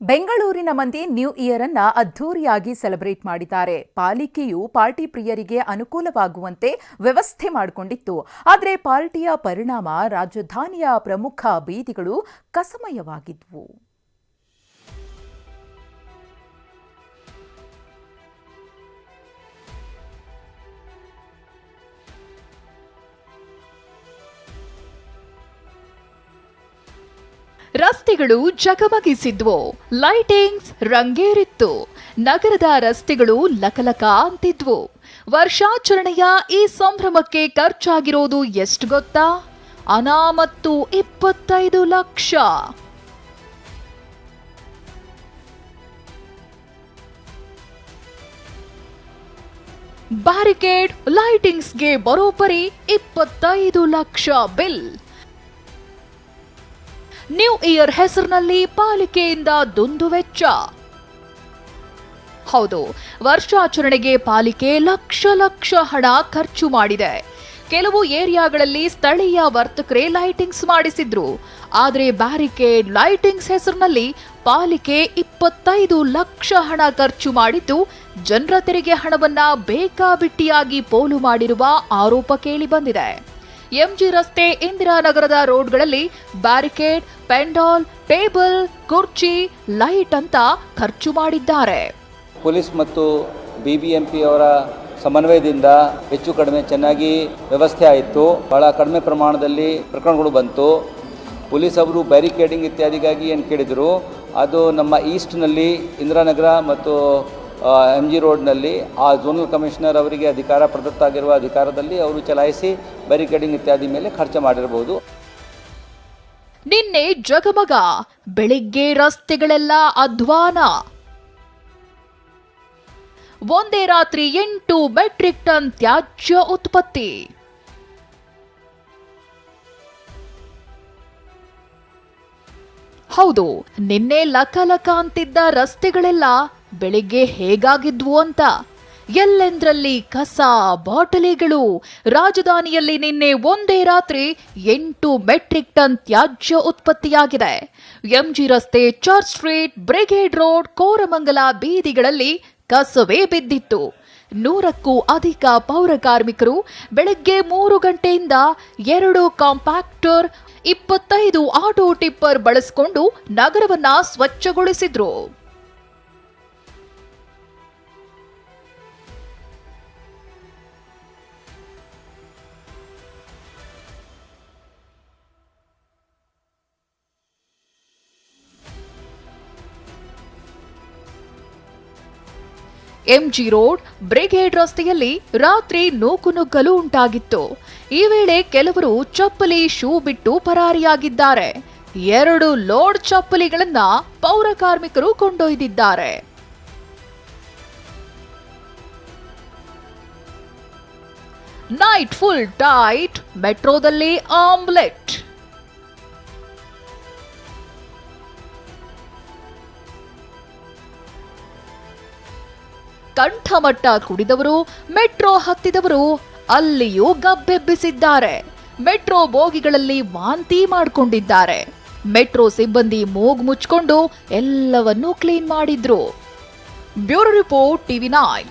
ಬೆಂಗಳೂರಿನ ಮಂದಿ new year ಅನ್ನ ಅದ್ಧೂರಿಯಾಗಿ ಸೆಲೆಬ್ರೇಟ್ ಮಾಡಿದ್ದಾರೆ. ಪಾಲಿಕೆಯು ಪಾರ್ಟಿ ಪ್ರಿಯರಿಗೆ ಅನುಕೂಲವಾಗುವಂತೆ ವ್ಯವಸ್ಥೆ ಮಾಡಿಕೊಂಡಿತ್ತು. ಆದರೆ ಪಾರ್ಟಿಯ ಪರಿಣಾಮ ರಾಜಧಾನಿಯ ಪ್ರಮುಖ ಬೀದಿಗಳು ಕಸಮಯವಾಗಿದ್ವು. ರಸ್ತೆಗಳು ಜಗಮಗಿಸಿದ್ವು. ಲೈಟಿಂಗ್ಸ್ ರಂಗೇರಿತ್ತು. ನಗರದ ರಸ್ತೆಗಳು ಲಕಲಕ ಅಂತಿದ್ವು. ವರ್ಷಾಚರಣೆಯ ಈ ಸಂಭ್ರಮಕ್ಕೆ ಖರ್ಚಾಗಿರೋದು ಎಷ್ಟು ಗೊತ್ತಾ? ಅನಾಮತ್ತು ಇಪ್ಪತ್ತೈದು ಲಕ್ಷ. ಬ್ಯಾರಿಕೇಡ್ ಲೈಟಿಂಗ್ಸ್ಗೆ ಬರೋಬ್ಬರಿ ಇಪ್ಪತ್ತೈದು ಲಕ್ಷ ಬಿಲ್. ನ್ಯೂ ಇಯರ್ ಹೆಸರಿನಲ್ಲಿ ಪಾಲಿಕೆಯಿಂದ ದುಂದು ವೆಚ್ಚ. ಹೌದು, ವರ್ಷಾಚರಣೆಗೆ ಪಾಲಿಕೆ ಲಕ್ಷ ಲಕ್ಷ ಹಣ ಖರ್ಚು ಮಾಡಿದೆ. ಕೆಲವು ಏರಿಯಾಗಳಲ್ಲಿ ಸ್ಥಳೀಯ ವರ್ತಕರೇ ಲೈಟಿಂಗ್ಸ್ ಮಾಡಿಸಿದ್ರು. ಆದರೆ ಬ್ಯಾರಿಕೇಡ್ ಲೈಟಿಂಗ್ಸ್ ಹೆಸರಿನಲ್ಲಿ ಪಾಲಿಕೆ ಇಪ್ಪತ್ತೈದು ಲಕ್ಷ ಹಣ ಖರ್ಚು ಮಾಡಿದ್ದು ಜನರ ತೆರಿಗೆ ಹಣವನ್ನ ಬೇಕಾಬಿಟ್ಟಿಯಾಗಿ ಪೋಲು ಮಾಡಿರುವ ಆರೋಪ ಕೇಳಿ ಬಂದಿದೆ. ಎಂಜಿ ರಸ್ತೆ ಇಂದಿರಾನಗರದ ರೋಡ್ಗಳಲ್ಲಿ ಬ್ಯಾರಿಕೇಡ್, ಪೆಂಡಾಲ್, ಟೇಬಲ್, ಕುರ್ಚಿ, ಲೈಟ್ ಅಂತ ಖರ್ಚು ಮಾಡಿದ್ದಾರೆ. ಪೊಲೀಸ್ ಮತ್ತು ಬಿಬಿಎಂಪಿ ಅವರ ಸಮನ್ವಯದಿಂದ ಹೆಚ್ಚು ಕಡಿಮೆ ಚೆನ್ನಾಗಿ ವ್ಯವಸ್ಥೆ ಆಯಿತು. ಬಹಳ ಕಡಿಮೆ ಪ್ರಮಾಣದಲ್ಲಿ ಪ್ರಕರಣಗಳು ಬಂತು. ಪೊಲೀಸ್ ಅವರು ಬ್ಯಾರಿಕೇಡಿಂಗ್ ಇತ್ಯಾದಿಗಾಗಿ ಏನು ಕೇಳಿದರು, ಅದು ನಮ್ಮ ಈಸ್ಟ್ನಲ್ಲಿ ಇಂದಿರಾನಗರ ಮತ್ತು ಎಂ ಜಿ ರೋಡ್ನಲ್ಲಿ ಆ ಝೋನಲ್ ಕಮಿಷನರ್ ಅವರಿಗೆ ಅಧಿಕಾರ ಪ್ರದತ್ತಾಗಿರುವ ಅಧಿಕಾರದಲ್ಲಿ ಅವರು ಚಲಾಯಿಸಿ ಬ್ಯಾರಿಕೇಡಿಂಗ್ ಇತ್ಯಾದಿ ಮೇಲೆ ಖರ್ಚು ಮಾಡಿರಬಹುದು. ನಿನ್ನೆ ಜಗಮಗ, ಬೆಳಿಗ್ಗೆ ರಸ್ತೆಗಳೆಲ್ಲ ಅಧ್ವಾನ. ಒಂದೇ ರಾತ್ರಿ ಎಂಟು ಮೆಟ್ರಿಕ್ ಟನ್ ತ್ಯಾಜ್ಯ ಉತ್ಪತ್ತಿ. ಹೌದು, ನಿನ್ನೆ ಲಕ ಲಕ ಅಂತಿದ್ದ ರಸ್ತೆಗಳೆಲ್ಲ ಬೆಳಿಗ್ಗೆ ಹೇಗಾಗಿದ್ವು ಅಂತ? ಎಲ್ಲೆಂದ್ರಲ್ಲಿ ಕಸ, ಬಾಟಲಿಗಳು? ರಾಜಧಾನಿಯಲ್ಲಿ ನಿನ್ನೆ ಒಂದೇ ರಾತ್ರಿ ಎಂಟು ಮೆಟ್ರಿಕ್ ಟನ್ ತ್ಯಾಜ್ಯ ಉತ್ಪತ್ತಿಯಾಗಿದೆ. ಎಂಜಿ ರಸ್ತೆ Church Street, Brigade Road, Koramangala ಬೀದಿಗಳಲ್ಲಿ ಕಸವೇ ಬಿದ್ದಿತ್ತು. ನೂರಕ್ಕೂ ಅಧಿಕ ಪೌರ ಕಾರ್ಮಿಕರು ಬೆಳಗ್ಗೆ ಮೂರು ಗಂಟೆಯಿಂದ ಎರಡು ಕಾಂಪ್ಯಾಕ್ಟರ್, ಇಪ್ಪತ್ತೈದು ಆಟೋ ಟಿಪ್ಪರ್ ಬಳಸಿಕೊಂಡು ನಗರವನ್ನ ಸ್ವಚ್ಛಗೊಳಿಸಿದ್ರು. ಎಂಜಿ ರೋಡ್, ಬ್ರಿಗೇಡ್ ರಸ್ತೆಯಲ್ಲಿ ರಾತ್ರಿ ನೂಕುನುಗ್ಗಲು ಉಂಟಾಗಿತ್ತು. ಈ ವೇಳೆ ಕೆಲವರು ಚಪ್ಪಲಿ ಶೂ ಬಿಟ್ಟು ಪರಾರಿಯಾಗಿದ್ದಾರೆ. ಎರಡು ಲೋಡ್ ಚಪ್ಪಲಿಗಳನ್ನ ಪೌರ ಕಾರ್ಮಿಕರು ಕೊಂಡೊಯ್ದಿದ್ದಾರೆ. ನೈಟ್ ಫುಲ್ ಟೈಟ್, ಮೆಟ್ರೋದಲ್ಲಿ ಆಮ್ಲೆಟ್. ಕಂಠಮಟ್ಟ ಕುಡಿದವರು, ಮೆಟ್ರೋ ಹತ್ತಿದವರು, ಅಲ್ಲಿಯೂ ಗಬ್ಬೆಬ್ಬಿಸಿದ್ದಾರೆ. ಮೆಟ್ರೋ ಬೋಗಿಗಳಲ್ಲಿ ವಾಂತಿ ಮಾಡಿಕೊಂಡಿದ್ದಾರೆ. ಮೆಟ್ರೋ ಸಿಬ್ಬಂದಿ ಮೂಗ್ ಮುಚ್ಕೊಂಡು ಎಲ್ಲವನ್ನೂ ಕ್ಲೀನ್ ಮಾಡಿದ್ರು. Bureau report TV nine.